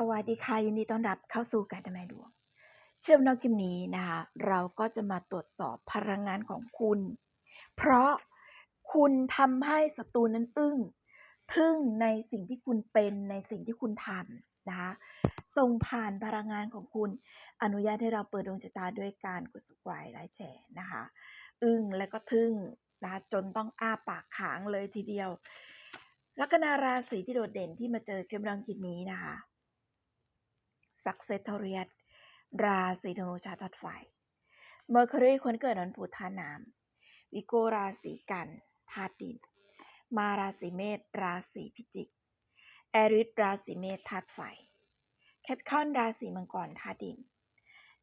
สวัสดีค่ะยินดีต้อนรับเข้าสู่การทำนายดวงเชื่อมนอกคลิปนี้นะคะเราก็จะมาตรวจสอบพลังงานของคุณ เพราะคุณทำให้ศัตรูนั้นอึ้งทึ่งในสิ่งที่คุณเป็นในสิ่งที่คุณทำนะคะส่งผ่านพลังงานของคุณ อนุญาตให้เราเปิดดวงชะตาด้วยการกดสกายไลค์แชร์นะคะอึ้งและก็ทึ่งนะคะจนต้องอ้าปากค้างเลยทีเดียวลัคนาราศีที่โดดเด่นที่มาเจอเกมรังกิจนี้นะคะ สักเซตเรียสราศีธนูชาวธาตุไฟเมอร์คิวรีคนเกิดวันพุธธาน้ำวิโกราศีกันธาตุดิน มาราศีเมษราศีพิจิก แอริสราศีเมษธาตุไฟ แคปคอนราศีมังกรธาตุดิน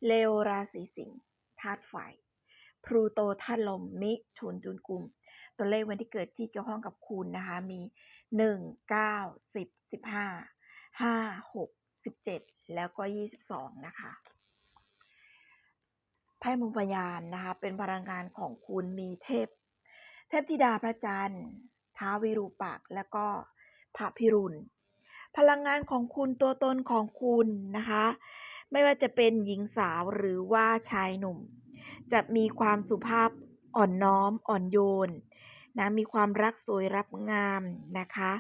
เลโอราศีสิงห์ธาตุไฟ พลูโตธาตุลม มิถุนจุนกุม ตัวเลขวันที่เกิดที่เกี่ยวข้องกับคุณนะคะ มีหนึ่งเก้าสิบสิบห้าห้าหก สิบเจ็ดแล้วก็ยี่สิบสองนะคะไพ่มุมพยานนะคะ เป็นพลังงานของคุณมีเทพ เทพธิดาพระจันทร์ท้าววิรูปักแล้วก็พระพิรุณ พลังงานของคุณตัวตนของคุณนะคะ ไม่ว่าจะเป็นหญิงสาวหรือว่าชายหนุ่ม จะมีความสุภาพอ่อนน้อมอ่อนโยนนะมีความรักสวยรับงามนะคะ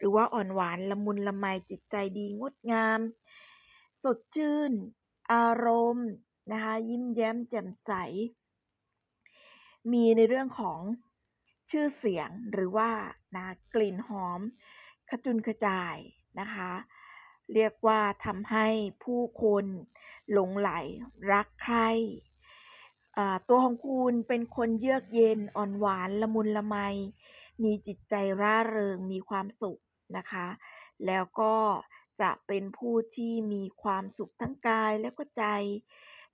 หรือว่าอ่อนหวานละมุนละไมจิตใจดีงดงาม สดชื่น อารมณ์นะคะยิ้มแย้มแจ่มใส มีในเรื่องของชื่อเสียงหรือว่านะกลิ่นหอม ขจุนขจายนะคะ เรียกว่าทำให้ผู้คนหลงไหลรักใครตัวของคุณเป็นคนเยือกเย็นอ่อนหวานละมุนละไม มีจิตใจร่าเริงมีความสุข นะคะ แล้วก็จะเป็นผู้ที่มีความสุขทั้งกายและก็ใจ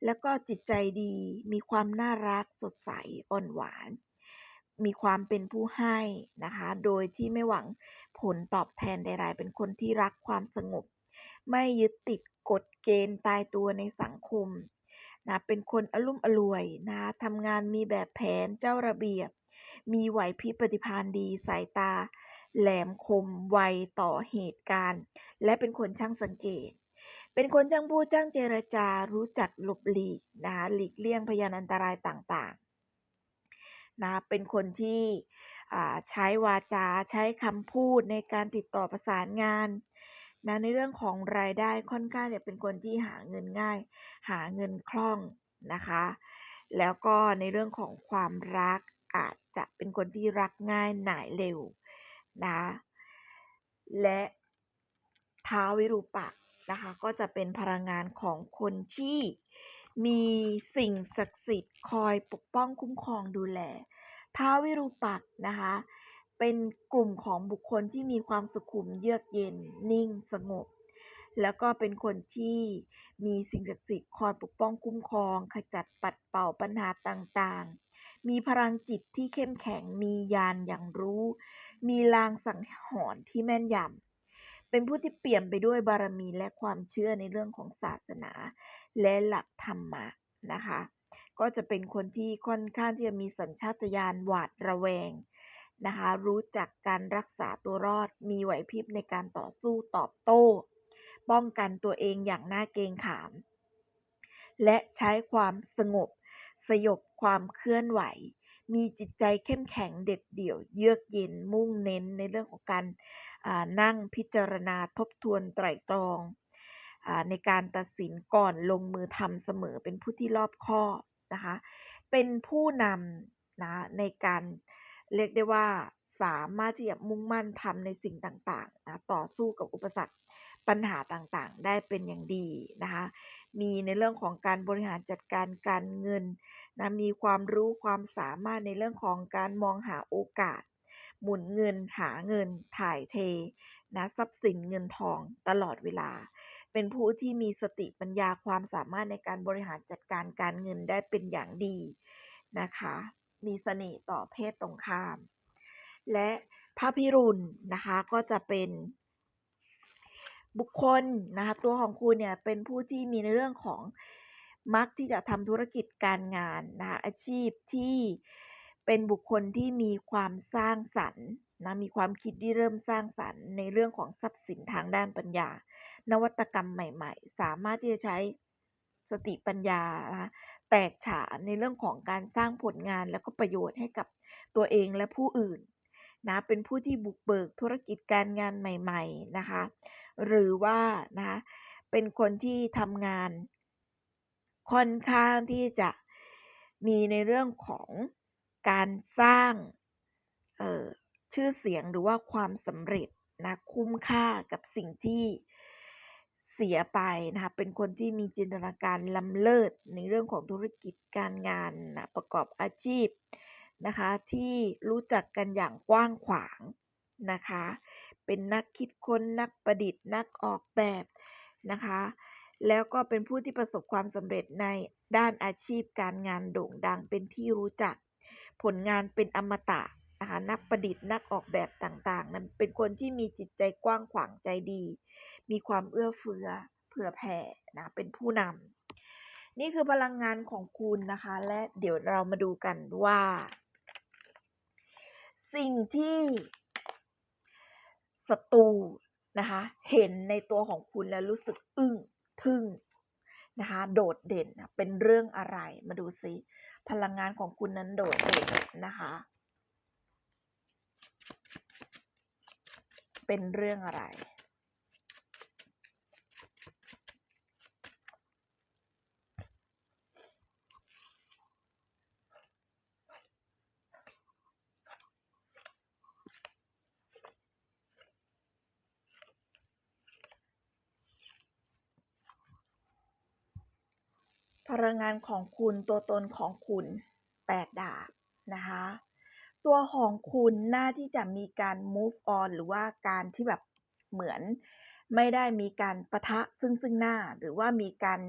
แล้วก็จิตใจดี มีความน่ารักสดใสอ่อนหวาน มีความเป็นผู้ให้นะคะ โดยที่ไม่หวังผลตอบแทนใดๆ เป็นคนที่รักความสงบ ไม่ยึดติดกฎเกณฑ์ตายตัวในสังคมนะเป็นคนอลุ่มอล่วยนะทำงานมีแบบแผนเจ้าระเบียบ มีไหวพริบปฏิภาณดีสายตา แหลมคมไวต่อเหตุการณ์ และเป็นคนช่างสังเกต เป็นคนช่างพูดช่างเจรจารู้จักหลบหลีกนะคะหลีกเลี่ยงพยานอันตรายต่างๆนะเป็นคนที่ใช้วาจาใช้คำพูดในการติดต่อประสานงานนะในเรื่องของรายได้ค่อนข้างเนี่ยเป็นคนที่หาเงินง่าย หาเงินคล่องนะคะ แล้วก็ในเรื่องของความรักอาจจะเป็นคนที่รักง่ายหน่ายเร็ว นะและท้าวิรูปักนะคะก็จะเป็นพลังงานของคนที่มีสิ่งศักดิ์สิทธิ์คอยปกป้องคุ้มครองดูแลท้าวิรูปักนะคะเป็นกลุ่มของบุคคลที่มีความสุขุมเยือกเย็นนิ่งสงบ แล้วก็เป็นคนที่มีสิ่งศักดิ์สิทธิ์คอยปกป้องคุ้มครอง ขจัดปัดเป่าปัญหาต่างๆ มีพลังจิตที่เข้มแข็งมียานอย่างรู้ มีลางสังหรณ์ที่แม่นยำ เป็นผู้ที่เปี่ยมไปด้วยบารมีและความเชื่อในเรื่องของศาสนา และหลักธรรมะนะคะ ก็จะเป็นคนที่ค่อนข้างที่จะมีสัญชาตญาณหวาดระแวงนะคะ รู้จักการรักษาตัวรอด มีไหวพริบในการต่อสู้ตอบโต้ ป้องกันตัวเองอย่างน่าเกรงขาม และใช้ความสงบ สยบความเคลื่อนไหว มีจิตใจเข้มแข็งเด็ดเดี่ยว เยือกเย็นมุ่งเน้นในเรื่องของการนั่งพิจารณาทบทวนไตรตรองอในการตัดสินก่อนลงมือทำเสมอเป็นผู้ที่รอบคอบนะคะ เป็นผู้นำนะในการเรียกได้ว่าสามารถที่จะมุ่งมั่นทำในสิ่งต่างๆนะต่อสู้กับอุปสรรคปัญหาต่างๆ ได้เป็นอย่างดีนะคะ มีในเรื่องของการบริหารจัดการการเงิน นะมีความรู้ความสามารถในเรื่องของการมองหาโอกาส หมุนเงินหาเงินถ่ายเทนะทรัพย์สินเงินทองตลอดเวลา เป็นผู้ที่มีสติปัญญาความสามารถในการบริหารจัดการการเงินได้เป็นอย่างดีนะคะ มีเสน่ห์ต่อเพศตรงข้าม และพระพิรุณนะคะก็จะเป็นบุคคลนะคะตัวของคุณเนี่ยเป็นผู้ที่มีในเรื่องของ มักที่จะทำธุรกิจการงานนะคะอาชีพที่เป็นบุคคลที่มีความสร้างสรรค์นะมีความคิดที่เริ่มสร้างสรรค์ ในเรื่องของทรัพย์สินทางด้านปัญญา นวัตกรรมใหม่ ๆ สามารถที่จะใช้สติปัญญานะแตกฉานในเรื่องของการสร้างผลงานแล้วก็ประโยชน์ให้กับตัวเองและผู้อื่นนะเป็นผู้ที่บุกเบิกธุรกิจการงานใหม่ ๆนะคะ หรือว่านะเป็นคนที่ทำงาน ค่อนข้างที่จะมีในเรื่องของการสร้างเออชื่อเสียงหรือว่าความสำเร็จนะคุ้มค่ากับสิ่งที่เสียไปนะคะเป็นคนที่มีจินตนาการล้ำเลิศในเรื่องของธุรกิจการงานนะประกอบอาชีพนะคะที่รู้จักกันอย่างกว้างขวางนะคะ เป็นนักคิดค้นนักประดิษฐ์นักออกแบบนะคะ แล้วก็เป็นผู้ที่ประสบความสำเร็จในด้านอาชีพการงานโด่งดังเป็นที่รู้จัก ผลงานเป็นอมตะนะคะนักประดิษฐ์นักออกแบบต่างๆ นั้นเป็นคนที่มีจิตใจกว้างขวางใจดี มีความเอื้อเฟื้อเผื่อแผ่นะเป็นผู้นำนี่คือพลังงานของคุณนะคะ และเดี๋ยวเรามาดูกันว่า สิ่งที่ศัตรูนะคะ เห็นในตัวของคุณแล้วรู้สึกอึ้ง ทึ่งนะคะโดดเด่นเป็นเรื่องอะไรมาดูซิพลังงานของคุณนั้นโดดเด่นนะคะเป็นเรื่องอะไร พลังงานของคุณตัวตนของคุณแปดดาบนะคะ ตัวของคุณน่าที่จะมีการ move on หรือว่าการที่แบบเหมือนไม่ได้มีการประทะซึ่งซึ่งหน้า หรือว่ามีการ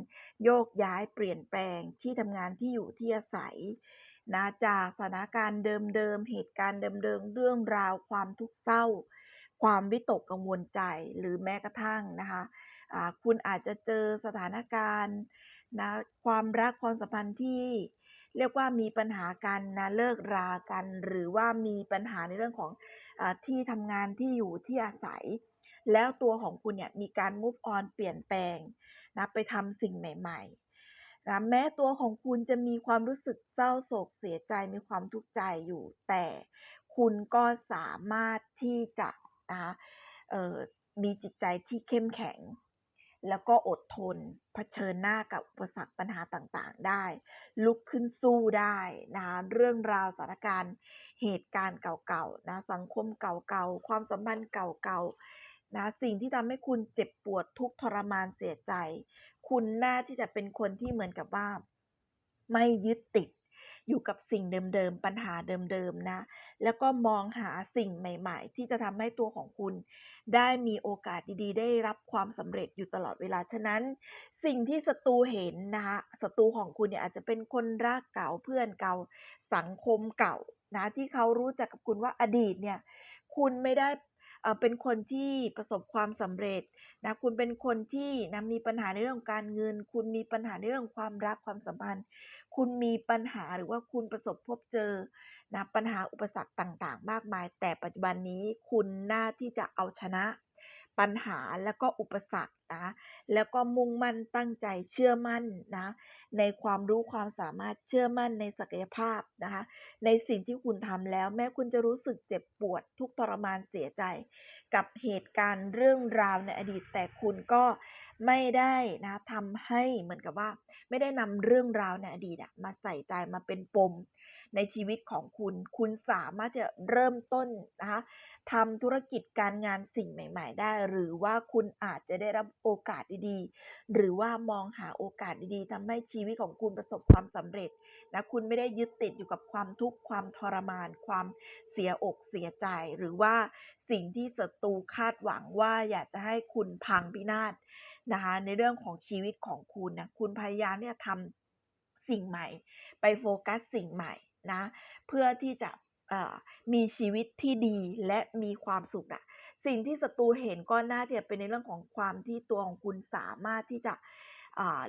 โยกย้ายเปลี่ยนแปลงที่ทำงานที่อยู่ที่อาศัยนะจากสถานการณ์เดิมๆ เหตุการณ์เดิมๆ เรื่องราวความทุกข์เศร้า ความวิตกกังวลใจหรือแม้กระทั่งนะคะะคุณอาจจะเจอสถานการณ์ นะความรักความสัมพันธ์ที่เรียกว่ามีปัญหากันนะเลิกรากัน หรือว่ามีปัญหาในเรื่องของอที่ทำงานที่อยู่ที่อาศัย แล้วตัวของคุณเนี่ยมีการ move on เปลี่ยนแปลงนะไปทำสิ่งใหม่ๆนะแม้ตัวของคุณจะมีความรู้สึกเศร้าโศกเสียใจมีความทุกข์ใจอยู่ แต่คุณก็สามารถที่จะนะมีจิตใจที่เข้มแข็ง แล้วก็อดทนเผชิญหน้ากับอุปสรรคปัญหาต่างๆได้ ลุกขึ้นสู้ได้นะเรื่องราวสถานการณ์เหตุการณ์เก่าๆนะสังคมเก่าๆความสัมพันธ์เก่าๆนะสิ่งที่ทำให้คุณเจ็บปวดทุกทรมานเสียใจ คุณน่าที่จะเป็นคนที่เหมือนกับว่า ไม่ยึดติด อยู่กับสิ่งเดิมๆ ปัญหาเดิมๆ นะ แล้วก็มองหาสิ่งใหม่ๆ ที่จะทำให้ตัวของคุณ ได้มีโอกาสดีๆ ได้รับความสำเร็จอยู่ตลอดเวลา ฉะนั้น สิ่งที่ศัตรูเห็นนะคะศัตรูของคุณเนี่ยอาจจะเป็นคนรักเก่าเพื่อนเก่า สังคมเก่านะที่เขารู้จักกับคุณว่าอดีตเนี่ย คุณไม่ได้ เป็นคนที่ประสบความสำเร็จนะคุณเป็นคนที่นะมีปัญหาในเรื่องการเงิน คุณมีปัญหาในเรื่องความรักความสัมพันธ์ คุณมีปัญหาหรือว่าคุณประสบพบเจอนะปัญหาอุปสรรคต่างๆ มากมาย แต่ปัจจุบันนี้คุณน่าที่จะเอาชนะ ปัญหาแล้วก็อุปสรรคนะ แล้วก็มุ่งมั่นตั้งใจเชื่อมั่นนะ ในความรู้ความสามารถเชื่อมั่นในศักยภาพนะคะ ในสิ่งที่คุณทำแล้ว แม้คุณจะรู้สึกเจ็บปวด ทุกทรมานเสียใจ กับเหตุการณ์เรื่องราวในอดีต แต่คุณก็ ไม่ได้นะทำให้เหมือนกับว่า ไม่ได้นำเรื่องราวในอดีตมาใส่ใจมาเป็นปมในชีวิตของคุณ คุณสามารถจะเริ่มต้นนะคะทำธุรกิจการงานสิ่งใหม่ ๆ ได้ หรือว่าคุณอาจจะได้รับโอกาสดีๆ หรือว่ามองหาโอกาสดีๆทำให้ชีวิตของคุณประสบความสำเร็จนะคุณไม่ได้ยึดติดอยู่กับความทุกข์ความทรมาน ความเสียอกเสียใจ หรือว่าสิ่งที่ศัตรูคาดหวังว่าอยากจะให้คุณพังพินาศ นะคะในเรื่องของชีวิตของคุณนะคุณพยายามเนี่ยทำสิ่งใหม่ ไปโฟกัสสิ่งใหม่นะเพื่อที่จะมีชีวิตที่ดีและมีความสุขอะสิ่งที่ศัตรูเห็นก็น่าจะเป็นในเรื่องของความที่ตัวของคุณสามารถที่จะ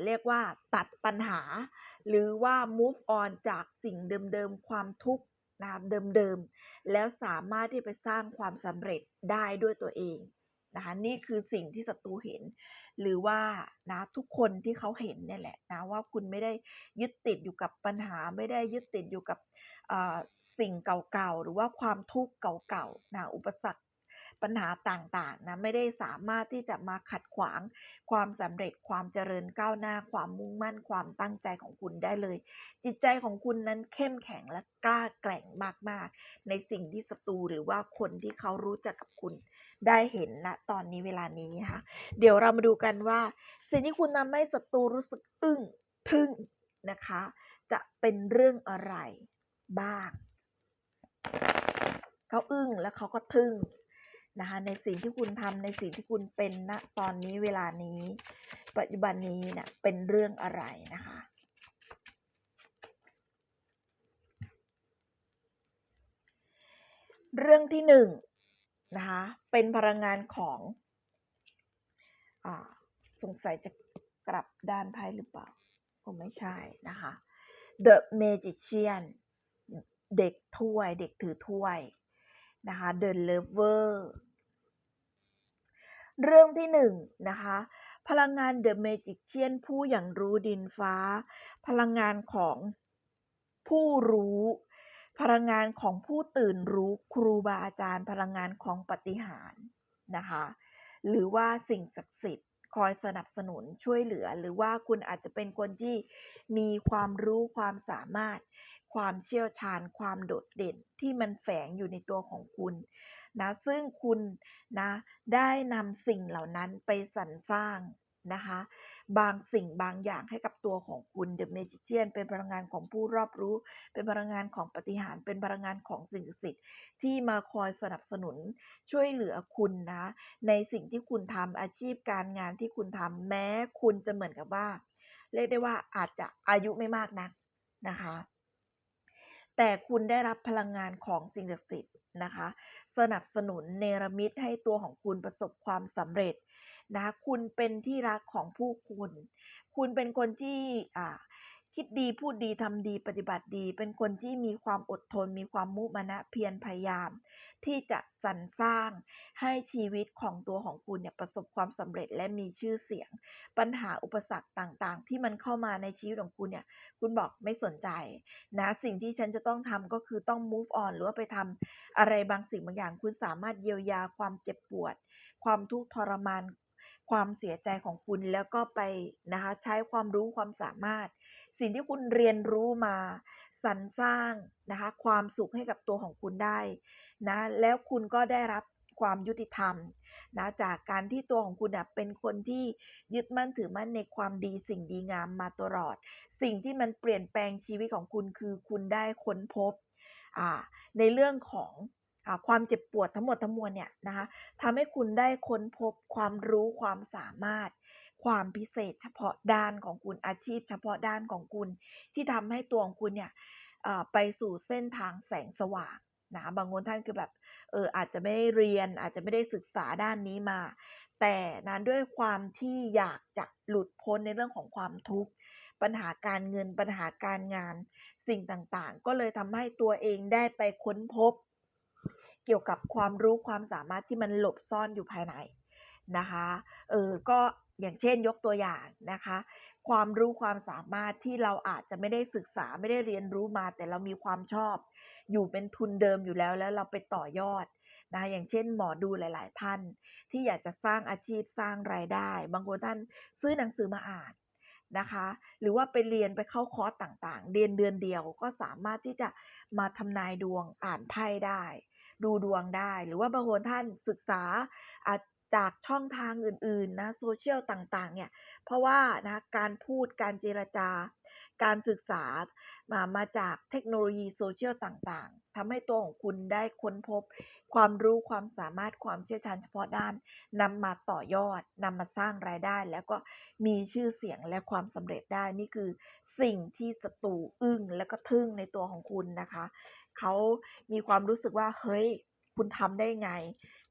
เรียกว่าตัดปัญหา หรือว่า move on จากสิ่งเดิมๆ ความทุกข์นะเดิมๆ แล้วสามารถที่ไปสร้างความสำเร็จได้ด้วยตัวเอง นะคะนี่คือสิ่งที่ศัตรูเห็น หรือว่านะทุกคนที่เขาเห็นเนี่ยแหละนะว่าคุณไม่ได้ยึดติดอยู่กับปัญหา ไม่ได้ยึดติดอยู่กับสิ่งเก่าๆหรือว่าความทุกข์เก่าๆนะอุปสรรคปัญหาต่างๆนะไม่ได้สามารถที่จะมาขัดขวางความสำเร็จความเจริญก้าวหน้า ความมุ่งมั่นความตั้งใจของคุณได้เลย จิตใจของคุณนั้นเข้มแข็งและกล้าแกร่งมากๆ ในสิ่งที่ศัตรูหรือว่าคนที่เขารู้จักกับคุณ ได้เห็นณตอนนี้เวลานี้นะคะเดี๋ยวเรามาดูกันว่า สิ่งที่คุณทำให้ศัตรูรู้สึกอึ้งทึ่งนะคะ จะเป็นเรื่องอะไรบ้าง เขาอึ้งแล้วเขาก็ทึ่งนะคะในสิ่งที่คุณทำในสิ่งที่คุณเป็นณตอนนี้เวลานี้ ปัจจุบันนี้เนะี่ยเป็นเรื่องอะไรนะคะเรื่องที่หนึ่ง นะคะเป็นพลังงานของอ่าสงสัยจะกลับด้านไพ่หรือเปล่าก็ไม่ใช่นะคะ The Magician เด็กถ้วย เด็กถือถ้วยนะคะ The Lover เรื่องที่หนึ่งนะคะ พลังงาน The Magician ผู้อย่างรู้ดินฟ้า พลังงานของผู้รู้ พลังงานของผู้ตื่นรู้ครูบาอาจารย์ พลังงานของปฏิหารนะคะ หรือว่าสิ่งศักดิ์สิทธิ์ คอยสนับสนุนช่วยเหลือ หรือว่าคุณอาจจะเป็นคนที่มีความรู้ความสามารถ ความเชี่ยวชาญความโดดเด่นที่มันแฝงอยู่ในตัวของคุณนะซึ่งคุณนะได้นำสิ่งเหล่านั้นไปสรรสร้าง นะคะ บางสิ่งบางอย่างให้กับตัวของคุณ The Magician เป็นพลังงานของผู้รอบรู้ เป็นพลังงานของปฏิหารเป็นพลังงานของสิ่งศักดิ์สิทธิ์ที่มาคอยสนับสนุนช่วยเหลือคุณนะ ในสิ่งที่คุณทำอาชีพการงานที่คุณทำแม้คุณจะเหมือนกับว่า เรียกได้ว่าอาจจะอายุไม่มากนักนะคะ แต่คุณได้รับพลังงานของสิ่งศักดิ์สิทธิ์นะคะ สนับสนุนเนรมิตให้ตัวของคุณประสบความสำเร็จ นะคุณเป็นที่รักของผู้คุณคุณเป็นคนที่คิดดีพูดดีทำดีปฏิบัติดี เป็นคนที่มีความอดทน มีความมุมานะเพียรพยายาม ที่จะสรรสร้างให้ชีวิตของตัวของคุณเนี่ยประสบความสำเร็จและมีชื่อเสียง ปัญหาอุปสรรคต่างๆ ที่มันเข้ามาในชีวิตของคุณเนี่ย คุณบอกไม่สนใจนะสิ่งที่ฉันจะต้องทำก็คือต้อง move on หรือว่าไปทำอะไรบางสิ่งบางอย่าง คุณสามารถเยียวยาความเจ็บปวด ความทุกข์ทรมาน ความเสียใจของคุณแล้วก็ไปนะคะใช้ความรู้ความสามารถ สิ่งที่คุณเรียนรู้มาสรรสร้างนะคะความสุขให้กับตัวของคุณได้นะแล้วคุณก็ได้รับความยุติธรรมนะจากการที่ตัวของคุณเป็นคนที่ยึดมั่นถือมั่นในความดีสิ่งดีงามมาตลอด สิ่งที่มันเปลี่ยนแปลงชีวิตของคุณคือคุณได้ค้นพบในเรื่องของ ความเจ็บปวดทั้งหมดทั้งมวลเนี่ยนะคะทำให้คุณได้ค้นพบความรู้ความสามารถ ความพิเศษเฉพาะด้านของคุณอาชีพ เฉพาะด้านของคุณ ที่ทำให้ตัวของคุณเนี่ยไปสู่เส้นทางแสงสว่างนะบางคนท่านคือแบบเอออาจจะไม่ได้เรียน อาจจะไม่ได้ศึกษาด้านนี้มา แต่นั้นด้วยความที่อยากจะหลุดพ้นในเรื่องของความทุกข์ปัญหาการเงินปัญหาการงานสิ่งต่างๆ ก็เลยทำให้ตัวเองได้ไปค้นพบ เกี่ยวกับความรู้ความสามารถที่มันหลบซ่อนอยู่ภายในนะคะเออก็อย่างเช่นยกตัวอย่างนะคะ ความรู้ความสามารถที่เราอาจจะไม่ได้ศึกษาไม่ได้เรียนรู้มา แต่เรามีความชอบ อยู่เป็นทุนเดิมอยู่แล้วแล้วเราไปต่อยอดนะอย่างเช่นหมอดูหลาย ๆ ท่าน ที่อยากจะสร้างอาชีพสร้างรายได้ บางคนท่านซื้อหนังสือมาอ่านนะคะ หรือว่าไปเรียนไปเข้าคอร์สต่าง ๆ เรียนเดือนเดียวก็สามารถที่จะมาทำนายดวงอ่านไพ่ได้ ดูดวงได้ หรือว่าบางคนท่านศึกษา จากช่องทางอื่นๆนะโซเชียลต่างๆ เนี่ย เพราะว่านะการพูดการเจรจา การศึกษามามาจากเทคโนโลยีโซเชียลต่างๆทำให้ตัวของคุณได้ค้นพบ ความรู้ความสามารถความเชี่ยวชาญเฉพาะด้านนำมาต่อยอดนำมาสร้างรายได้ แล้วก็มีชื่อเสียงและความสำเร็จได้นี่คือสิ่งที่ศัตรูอึ้งและก็ทึ่งในตัวของคุณนะคะ เขามีความรู้สึกว่าเฮ้ยคุณทำได้ไง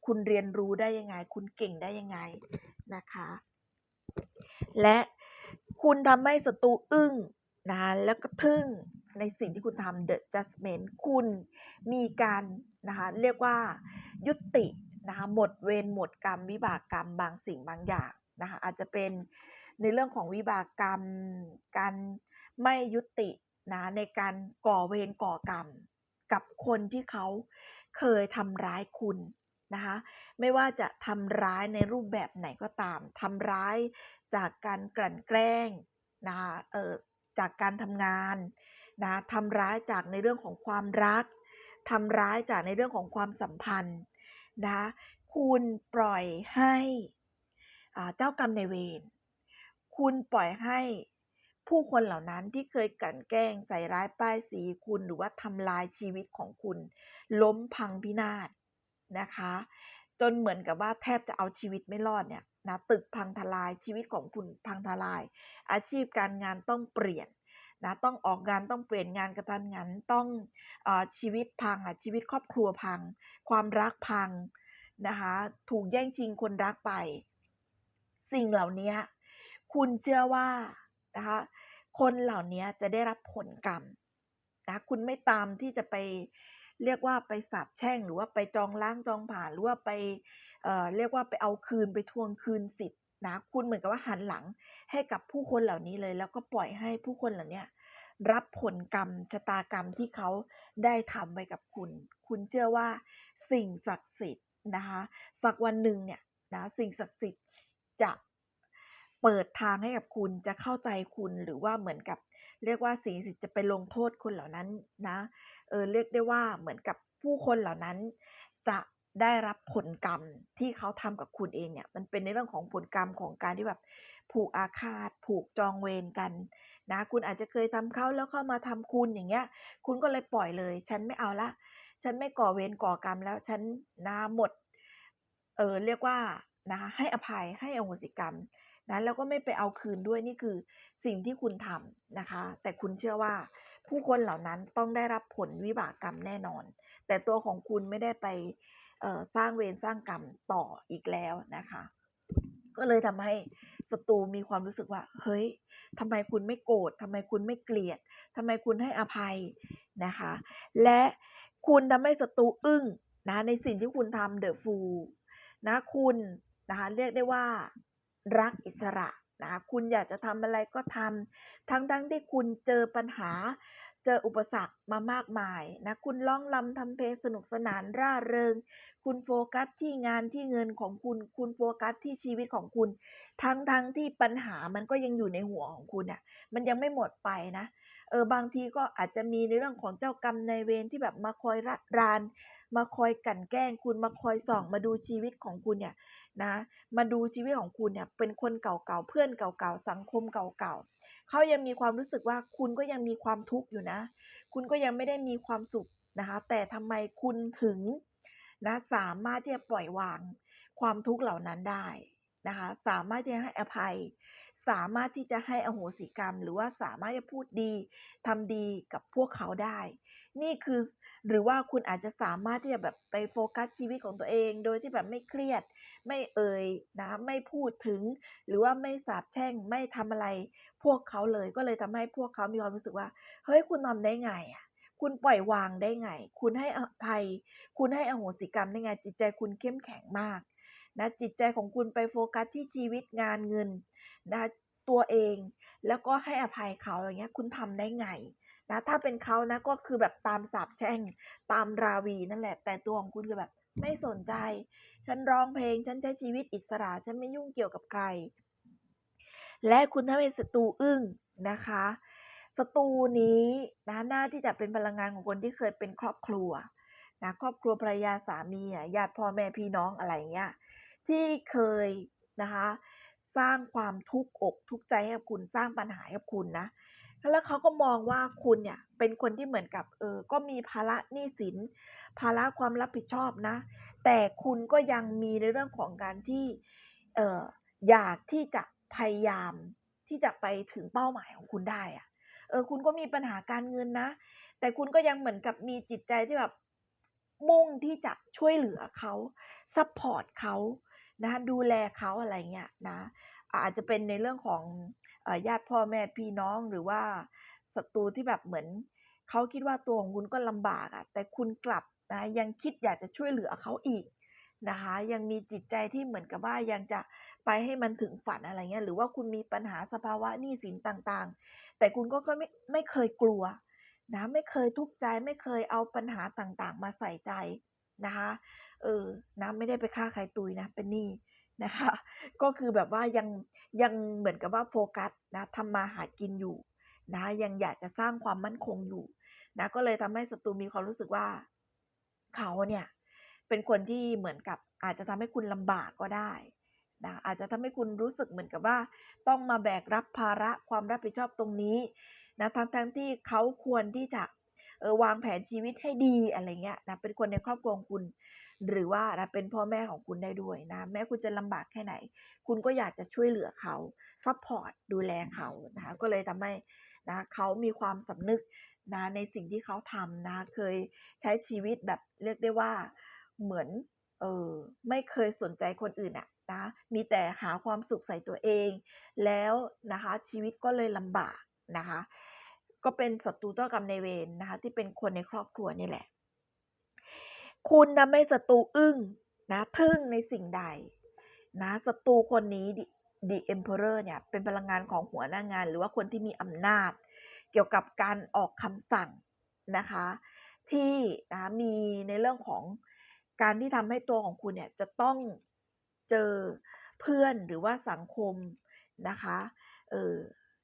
คุณเรียนรู้ได้ยังไง คุณเก่งได้ยังไงนะคะ และคุณทำให้ศัตรูอึ้งนะแล้วก็ทึ่งในสิ่งที่คุณทำ the judgment คุณมีการนะคะเรียกว่ายุตินะคะหมดเวรหมดกรรม วิบากกรรมบางสิ่งบางอย่างนะคะอาจจะเป็นในเรื่องของวิบากกรรม การไม่ยุตินะในการก่อเวรก่อกรรม กับคนที่เขาเคยทำร้ายคุณ นะคะไม่ว่าจะทำร้ายในรูปแบบไหนก็ตามทำร้ายจากการกลั่นแกล้งนะคะเอ่อจากการทำงานนะทำร้ายจากในเรื่องของความรักทำร้ายจากในเรื่องของความสัมพันธ์นะคุณปล่อยให้เจ้ากรรมในายเวรคุณปล่อยให้ผู้คนเหล่านั้นที่เคยกลั่นแกล้งใส่ร้ายป้ายสีคุณหรือว่าทำลายชีวิตของคุณ ล้มพังพินาศ นะคะ จนเหมือนกับว่าแทบจะเอาชีวิตไม่รอดเนี่ยนะตึกพังทลายชีวิตของคุณพังทลาย อาชีพการงานต้องเปลี่ยนนะต้องออกงานต้องเปลี่ยนงานกระทันหันต้องอชีวิตพังอะชีวิตครอบครัวพัง ความรักพังนะคะถูกแย่งชิงคนรักไป สิ่งเหล่านี้คุณเชื่อว่านะคะคนเหล่านี้จะได้รับผลกรรมนะคุณไม่ตามที่จะไป เรียกว่าไปสาบแช่งหรือว่าไปจองล้างจองผ่านหรือว่าไปเเรียกว่าไปเอาคืนไปทวงคืนสิทธิ์นะคุณเหมือนกับว่าหันหลังให้กับผู้คนเหล่านี้เลย แล้วก็ปล่อยให้ผู้คนเหล่านี้รับผลกรรมชะตากรรมที่เขาได้ทำไว้กับคุณ คุณเชื่อว่าสิ่งศักดิ์สิทธิ์นะคะสักวันหนึ่งเนี่ยนะสิ่งศักดิ์สิทธิ์จะเปิดทางให้กับคุณจะเข้าใจคุณหรือว่าเหมือนกับ เรียกว่าสิ่งศักดิ์สิทธิ์จะไปลงโทษคนเหล่านั้นนะเออเรียกได้ว่าเหมือนกับผู้คนเหล่านั้น จะได้รับผลกรรมที่เขาทำกับคุณเองเนี่ย มันเป็นในเรื่องของผลกรรมของการที่แบบผูกอาฆาต ผูกจองเวรกันนะ คุณอาจจะเคยทำเขาแล้วเข้ามาทำคุณอย่างเงี้ย คุณก็เลยปล่อยเลย ฉันไม่เอาละ ฉันไม่ก่อเวรก่อกรรมแล้ว ฉันนาหมด เออเรียกว่านะคะให้อภัยให้อโหสิกรรม นะแล้วก็ไม่ไปเอาคืนด้วยนี่คือสิ่งที่คุณทำนะคะ แต่คุณเชื่อว่า ผู้คนเหล่านั้นต้องได้รับผลวิบากกรรมแน่นอน แต่ตัวของคุณไม่ได้ไปสร้างเวรสร้างกรรมต่ออีกแล้วนะคะ ก็เลยทำให้ศัตรูมีความรู้สึกว่า เฮ้ยทำไมคุณไม่โกรธทำไมคุณไม่เกลียดทำไมคุณให้อภัยนะคะ และคุณทำให้ศัตรูอึ้งนะในสิ่งที่คุณทำเดอะฟูนะคุณนะคะเรียกได้ว่า รักอิสระนะคุณอยากจะทำอะไรก็ทำทั้งทั้งที่คุณเจอปัญหา เจออุปสรรคมามากมายนะคุณร้องลำทำเพลงสนุกสนานร่าเริง คุณโฟกัสที่งานที่เงินของคุณ คุณโฟกัสที่ชีวิตของคุณ ทั้งทั้งที่ปัญหามันก็ยังอยู่ในหัวของคุณอะมันยังไม่หมดไปนะเออบางทีก็อาจจะมีในเรื่องของเจ้ากรรมนายเวรที่แบบมาคอยรราน มาคอยกั่นแกล้งคุณมาคอยส่อง มาดูชีวิตของคุณเนี่ยนะ มาดูชีวิตของคุณเนี่ยเป็นคนเก่าๆเพื่อนเก่าๆสังคมเก่าๆเขายังมีความรู้สึกว่าคุณก็ยังมีความทุกข์อยู่นะ คุณก็ยังไม่ได้มีความสุขนะคะ แต่ทำไมคุณถึงนะสามารถที่จะปล่อยวางความทุกข์เหล่านั้นได้นะคะ สามารถที่จะให้อภัย สามารถที่จะให้อโหสิกรรม หรือว่าสามารถจะพูดดีทำดีกับพวกเขาได้ นี่คือ หรือว่าคุณอาจจะสามารถที่จะแบบไปโฟกัสชีวิตของตัวเอง โดยที่แบบไม่เครียด ไม่เอ่ยนะไม่พูดถึง หรือว่าไม่สาบแช่งไม่ทำอะไร พวกเขาเลยก็เลยทำให้พวกเขามีความรู้สึกว่าเฮ้ยคุณทำได้ไงอะคุณปล่อยวางได้ไง คุณให้อภัย คุณให้อโหสิกรรมได้ไง จิตใจคุณเข้มแข็งมากนะจิตใจของคุณไปโฟกัสที่ชีวิตงานเงินนะตัวเอง แล้วก็ให้อภัยเขาอย่างเงี้ย คุณทำได้ไง นะถ้าเป็นเขานะก็คือแบบตามสาบแช่งตามราวีนั่นแหละ แต่ตัวของคุณคือแบบไม่สนใจ ฉันร้องเพลงฉันใช้ชีวิตอิสระ ฉันไม่ยุ่งเกี่ยวกับใคร และคุณทำให้ศัตรูอึ้งนะคะศัตรูนี้นะหน่าที่จะเป็นพลังงานของคนที่เคยเป็นครอบครัวนะครอบครัวภรรยาสามีอะญาติพ่อแม่พี่น้องอะไรเงี้ยที่เคยนะคะ สร้างความทุกข์อกทุกข์ใจให้กับคุณสร้างปัญหาให้กับคุณนะ แล้วเขาก็มองว่าคุณเนี่ยเป็นคนที่เหมือนกับเออ ก็มีภาระหนี้สิน ภาระความรับผิดชอบนะ แต่คุณก็ยังมีในเรื่องของการที่เอออยากที่จะพยายามที่จะไปถึงเป้าหมายของคุณได้อะเออ คุณก็มีปัญหาการเงินนะ แต่คุณก็ยังเหมือนกับมีจิตใจที่แบบมุ่งที่จะช่วยเหลือเขาซัพพอร์ตเขานะดูแลเขาอะไรเงี้ยนะอาจจะเป็นในเรื่องของ ญาติพ่อแม่พี่น้องหรือว่าศัตรูที่แบบเหมือนเขาคิดว่าตัวของคุณก็ลำบากอะ่ะแต่คุณกลับนะยังคิดอยากจะช่วยเหลือเขาอีกนะคะ ยังมีจิตใจที่เหมือนกับว่ายังจะไปให้มันถึงฝันอะไรเงี้ยหรือว่าคุณมีปัญหาสภาวะหนี้สินต่างๆ แต่คุณก็ก็ไม่ไม่เคยกลัวนะไม่เคยทุกข์ใจไม่เคยเอาปัญหาต่างๆ มาใส่ใจนะคะเออนะไม่ได้ไปฆ่าใครตุยนะเป็นหนี้ นะคะ ก็คือแบบว่ายังยังเหมือนกับว่าโฟกัสนะทำมาหากินอยู่นะยังอยากจะสร้างความมั่นคงอยู่นะก็เลยทำให้ศัตรูมีความรู้สึกว่า เขาเนี่ย เป็นคนที่เหมือนกับ อาจจะทำให้คุณลำบากก็ได้นะอาจจะทำให้คุณรู้สึกเหมือนกับว่า ต้องมาแบกรับภาระความรับผิดชอบตรงนี้นะทั้งทั้งที่เขาควรที่จะเออวางแผนชีวิตให้ดีอะไรเงี้ยนะเป็นคนในครอบครัวของคุณ หรือว่านะเป็นพ่อแม่ของคุณได้ด้วยนะ แม้คุณจะลำบากแค่ไหน คุณก็อยากจะช่วยเหลือเขาซัพพอร์ตดูแลเขานะคะก็เลยทำให้นะเขามีความสำนึกนะในสิ่งที่เขาทำนะ เคยใช้ชีวิตแบบเรียกได้ว่าเหมือนเออไม่เคยสนใจคนอื่นอะนะมีแต่หาความสุขใส่ตัวเอง แล้วนะคะชีวิตก็เลยลำบากนะคะ ก็เป็นศัตรูต่อกรรมในเวรนะคะ ที่เป็นคนในครอบครัวนี่แหละ คุณทำให้ศัตรูอึ้งนะทึ่งในสิ่งใด นะศัตรูคนนี้ The Emperor เนี่ยเป็นพลังงานของหัวหน้างาน หรือว่าคนที่มีอำนาจ เกี่ยวกับการออกคำสั่งนะคะ ที่นะมีในเรื่องของการที่ทำให้ตัวของคุณเนี่ยจะต้องเจอเพื่อนหรือว่าสังคมนะคะเออ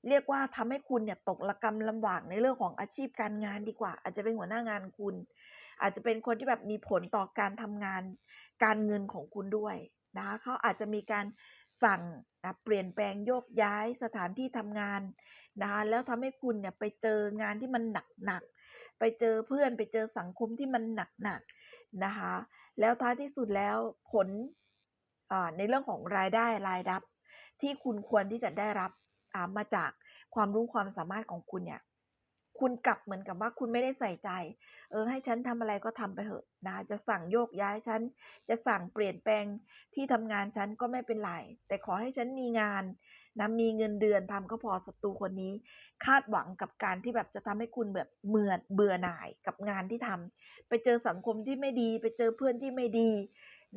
เรียกว่าทำให้คุณเนี่ยตกระกำลำบากในเรื่องของอาชีพการงานดีกว่า อาจจะเป็นหัวหน้างานคุณ อาจจะเป็นคนที่แบบมีผลต่อการทำงานการเงินของคุณด้วยนะคะเขาอาจจะมีการสั่งนะเปลี่ยนแปลงโยกย้ายสถานที่ทำงานนะคะแล้วทำให้คุณเนี่ยไปเจองานที่มันหนักๆไปเจอเพื่อนไปเจอสังคมที่มันหนักๆนะคะแล้วท้ายที่สุดแล้วผลในเรื่องของรายได้รายรับ ที่คุณควรที่จะได้รับมาจากความรู้ความสามารถของคุณเนี่ย คุณกลับเหมือนกับว่าคุณไม่ได้ใส่ใจ เออ ให้ฉันทำอะไรก็ทำไปเถอะนะ จะสั่งโยกย้ายฉัน จะสั่งเปลี่ยนแปลงที่ทำงานฉันก็ไม่เป็นไร แต่ขอให้ฉันมีงานนะมีเงินเดือนทำก็พอศัตรูคนนี้ คาดหวังกับการที่แบบจะทำให้คุณแบบเมื่อเบื่อหน่ายกับงานที่ทำไปเจอสังคมที่ไม่ดี ไปเจอเพื่อนที่ไม่ดี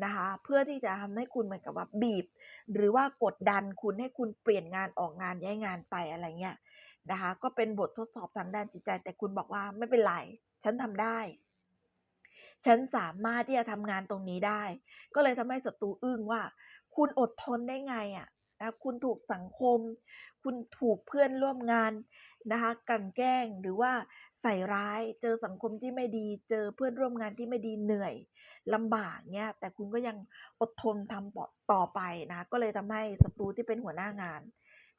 นะคะ เพื่อที่จะทำให้คุณเหมือนกับว่าบีบ หรือว่ากดดันคุณให้คุณเปลี่ยนงานออกงานย้ายงานไปอะไรเงี้ย นะคะ ก็เป็นบททดสอบทางด้านจิตใจ แต่คุณบอกว่าไม่เป็นไร ฉันทำได้ ฉันสามารถที่จะทำงานตรงนี้ได้ ก็เลยทำให้ศัตรูอึ้งว่า คุณอดทนได้ไงอะนะคุณถูกสังคม คุณถูกเพื่อนร่วมงานนะคะกันแกล้งหรือว่าใส่ร้ายเจอสังคมที่ไม่ดี เจอเพื่อนร่วมงานที่ไม่ดีเหนื่อยลำบากเนี้ยแต่คุณก็ยังอดทนทำต่อไปนะ ก็เลยทำให้ศัตรูที่เป็นหัวหน้างาน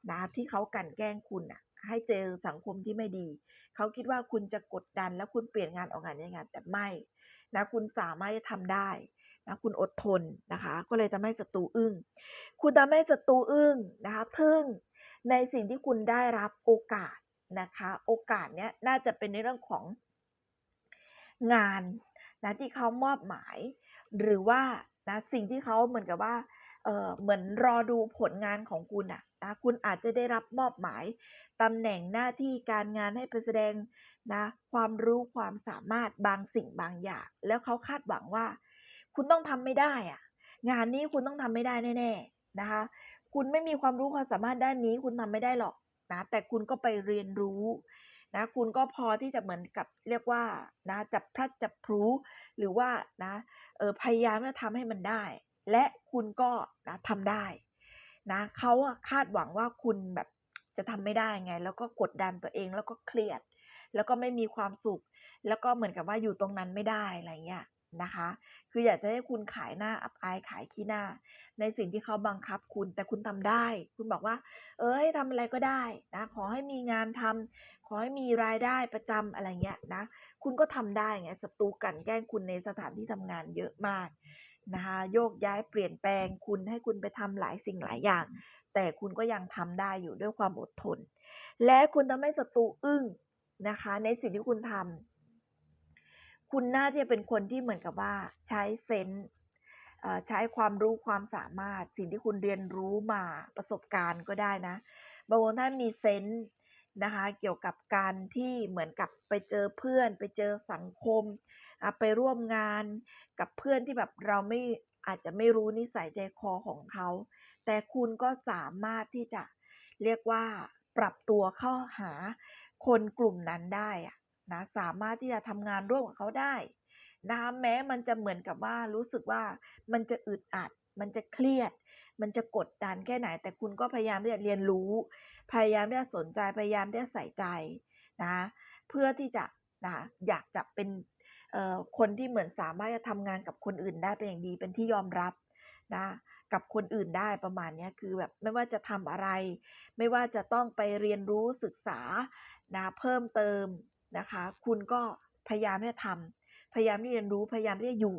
นะที่เขากันแกล้งคุณอะ ให้เจอสังคมที่ไม่ดี เขาคิดว่าคุณจะกดดัน แล้วคุณเปลี่ยนงานออกงานยังไงแต่ไม่นะคุณสามารถจะทำได้นะคุณอดทนนะคะ ก็เลยทำให้ศัตรูอึ้ง คุณทำให้ศัตรูอึ้งนะคะทึ่งในสิ่งที่คุณได้รับโอกาสนะคะ โอกาสเนี้ยน่าจะเป็นในเรื่องของงานนะที่เขามอบหมาย หรือว่านะสิ่งที่เขาเหมือนกับว่า เออเหมือนรอดูผลงานของคุณอะนะคุณอาจจะได้รับมอบหมายตำแหน่งหน้าที่การงานให้ไปแสดงนะความรู้ความสามารถบางสิ่งบางอย่าง แล้วเขาคาดหวังว่า คุณต้องทำไม่ได้อะงานนี้คุณต้องทำไม่ได้แน่ๆนะคะ คุณไม่มีความรู้ความสามารถด้านนี้ คุณทำไม่ได้หรอกนะแต่คุณก็ไปเรียนรู้นะคุณก็พอที่จะเหมือนกับเรียกว่านะจับพลัดจับพลูหรือว่านะเออพยายามจะทำให้มันได้ และคุณก็นะทำได้นะเขาคาดหวังว่าคุณแบบจะทำไม่ได้ไง แล้วก็กดดันตัวเองแล้วก็เครียด แล้วก็ไม่มีความสุข แล้วก็เหมือนกับว่าอยู่ตรงนั้นไม่ได้อะไรเงี้ยนะคะ คืออยากจะให้คุณขายหน้าอับอายขายขี้หน้า ในสิ่งที่เขาบังคับคุณ แต่คุณทำได้ คุณบอกว่า เอ้ยทำอะไรก็ได้นะ ขอให้มีงานทำขอให้มีรายได้ประจำอะไรเงี้ยนะ คุณก็ทำได้ไงศัตรูกันแกล้งคุณในสถานที่ทำงานเยอะมาก นะคะโยกย้ายเปลี่ยนแปลงคุณให้คุณไปทำหลายสิ่งหลายอย่าง แต่คุณก็ยังทำได้อยู่ด้วยความอดทน และคุณทำให้ศัตรูอึ้งนะคะ ในสิ่งที่คุณทำคุณน่าจะเป็นคนที่เหมือนกับว่าใช้เซนส์ใช้ความรู้ความสามารถ สิ่งที่คุณเรียนรู้มาประสบการณ์ก็ได้นะบางคนท่านมีเซนส์ นะคะ เกี่ยวกับการที่เหมือนกับไปเจอเพื่อน ไปเจอสังคม ไปร่วมงานกับเพื่อนที่แบบเราไม่อาจจะไม่รู้นิสัยใจคอของเขา แต่คุณก็สามารถที่จะเรียกว่าปรับตัวเข้าหาคนกลุ่มนั้นได้นะสามารถที่จะทำงานร่วมกับเขาได้นะคะแม้มันจะเหมือนกับว่ารู้สึกว่ามันจะอึดอัด มันจะเครียด มันจะกดดันแค่ไหน แต่คุณก็พยายามที่จะเรียนรู้ พยายามที่จะสนใจพยายามที่จะใส่ใจนะเพื่อที่จะนะอยากจะเป็นเอ่อคนที่เหมือนสามารถจะทำงานกับคนอื่นได้เป็นอย่างดีเป็นที่ยอมรับนะกับคนอื่นได้ประมาณนี้คือแบบไม่ว่าจะทำอะไร ไม่ว่าจะต้องไปเรียนรู้ศึกษานะเพิ่มเติมนะคะ คุณก็พยายามที่จะทำพยายามที่จะเรียนรู้พยายามที่จะอยู่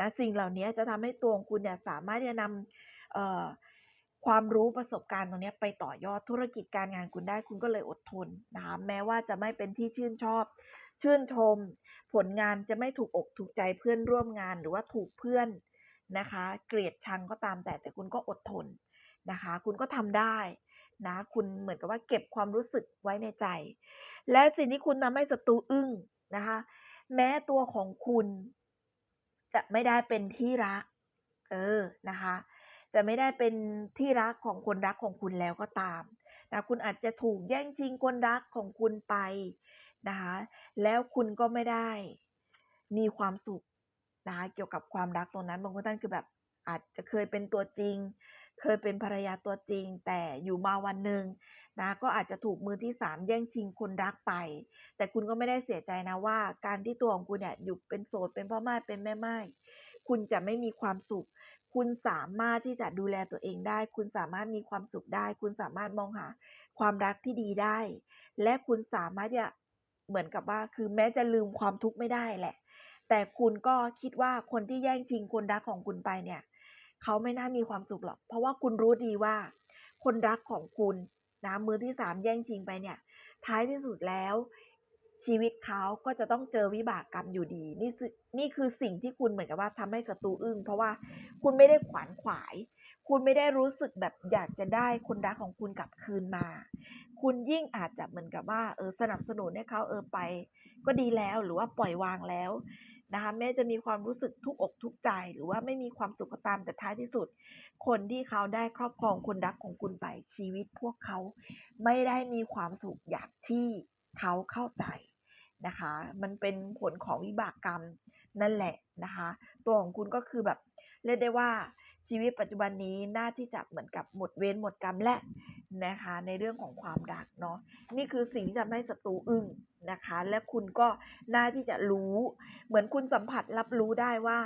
นะสิ่งเหล่านี้จะทำให้ตัวของคุณเนี่ยสามารถที่จะนำเอ่อ ความรู้ประสบการณ์ตรงนี้ไปต่อยอดธุรกิจการงานคุณได้ คุณก็เลยอดทนนะคะแม้ว่าจะไม่เป็นที่ชื่นชอบ ชื่นชม ผลงานจะไม่ถูกอกถูกใจเพื่อนร่วมงานหรือว่าถูกเพื่อนนะคะ เกลียดชังก็ตามแต่แต่คุณก็อดทนนะคะ คุณก็ทำได้นะ คุณเหมือนกับว่าเก็บความรู้สึกไว้ในใจ และสิ่งที่คุณทำให้ศัตรูอึ้งนะคะ แม้ตัวของคุณจะไม่ได้เป็นที่รัก เออนะคะ จะไม่ได้เป็นที่รักของคนรักของคุณแล้วก็ตามนะคุณอาจจะถูกแย่งชิงคนรักของคุณไปนะคะแล้วคุณก็ไม่ได้มีความสุขนะคะเกี่ยวกับความรักตรงนั้นบางคนท่านคือแบบอาจจะเคยเป็นตัวจริง เคยเป็นภรรยาตัวจริง แต่อยู่มาวันหนึ่งนะก็อาจจะถูกมือที่สามแย่งชิงคนรักไป แต่คุณก็ไม่ได้เสียใจนะว่า การที่ตัวของคุณเนี่ยอยู่เป็นโสดเป็นพ่อไม้เป็นแม่ไม้คุณจะไม่มีความสุข คุณสามารถที่จะดูแลตัวเองได้ คุณสามารถมีความสุขได้ คุณสามารถมองหาความรักที่ดีได้ และคุณสามารถจะเหมือนกับว่า คือแม้จะลืมความทุกข์ไม่ได้แหละ แต่คุณก็คิดว่าคนที่แย่งชิงคนรักของคุณไปเนี่ย เขาไม่น่ามีความสุขหรอก เพราะว่าคุณรู้ดีว่า คนรักของคุณนะมือที่สามแย่งชิงไปเนี่ย ท้ายที่สุดแล้ว ชีวิตเขาก็จะต้องเจอวิบากกรรมอยู่ดี นี่คือนี่คือสิ่งที่คุณเหมือนกับว่าทำให้ศัตรูอึ้งเพราะว่าคุณไม่ได้ขวานขวาย คุณไม่ได้รู้สึกแบบอยากจะได้คนรักของคุณกลับคืนมา คุณยิ่งอาจจะเหมือนกับว่าเออสนับสนุนให้เขาเออไป ก็ดีแล้วหรือว่าปล่อยวางแล้วนะคะแม้จะมีความรู้สึกทุกอกทุกใจ หรือว่าไม่มีความสุขก็ตามแต่ท้ายที่สุด คนที่เขาได้ครอบครองคนรักของคุณไปชีวิตพวกเขาไม่ได้มีความสุขอย่างที่เขาเข้าใจ นะคะ มันเป็นผลของวิบากกรรมนั่นแหละนะคะ ตัวของคุณก็คือแบบเรียกได้ว่าชีวิตปัจจุบันนี้น่าที่จะเหมือนกับหมดเวรหมดกรรมและนะคะ ในเรื่องของความรักเนาะนี่คือสิ่งที่ทำให้ศัตรูอึ้งนะคะ และคุณก็น่าที่จะรู้ เหมือนคุณสัมผัสรับรู้ได้ว่า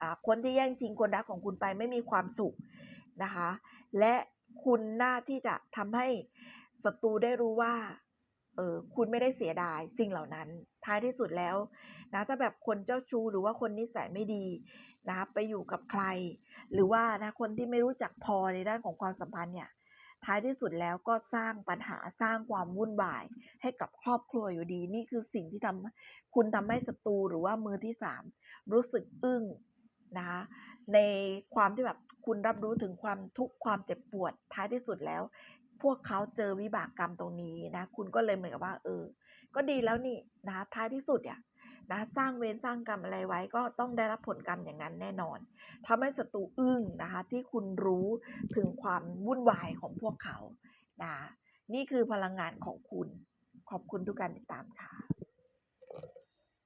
อ่าคนที่แย่งชิงคนรักของคุณไปไม่มีความสุขนะคะ และคุณน่าที่จะทำให้ศัตรูได้รู้ว่า เออคุณไม่ได้เสียดายสิ่งเหล่านั้น ท้ายที่สุดแล้วนะถ้าแบบคนเจ้าชู้หรือว่าคนนิสัยไม่ดีนะไปอยู่กับใคร หรือว่านะคนที่ไม่รู้จักพอในด้านของความสัมพันธ์เนี่ยท้ายที่สุดแล้วก็สร้างปัญหาสร้างความวุ่นวาย ให้กับครอบครัวอยู่ดี นี่คือสิ่งที่ทำคุณทำให้ศัตรูหรือว่ามือที่สามรู้สึกอึ้งนะคะในความที่แบบคุณรับรู้ถึงความทุกข์ความเจ็บปวดท้ายที่สุดแล้ว พวกเขาเจอวิบากกรรมตรงนี้นะ คุณก็เลยเหมือนกับว่า เออ ก็ดีแล้วนี่นะท้ายที่สุดเนี่ยนะสร้างเวรสร้างกรรมอะไรไว้ก็ต้องได้รับผลกรรมอย่างนั้นแน่นอนทำให้ศัตรูอึ้งนะคะ ที่คุณรู้ถึงความวุ่นวายของพวกเขานะนี่คือพลังงานของคุณ ขอบคุณทุกการติดตามค่ะ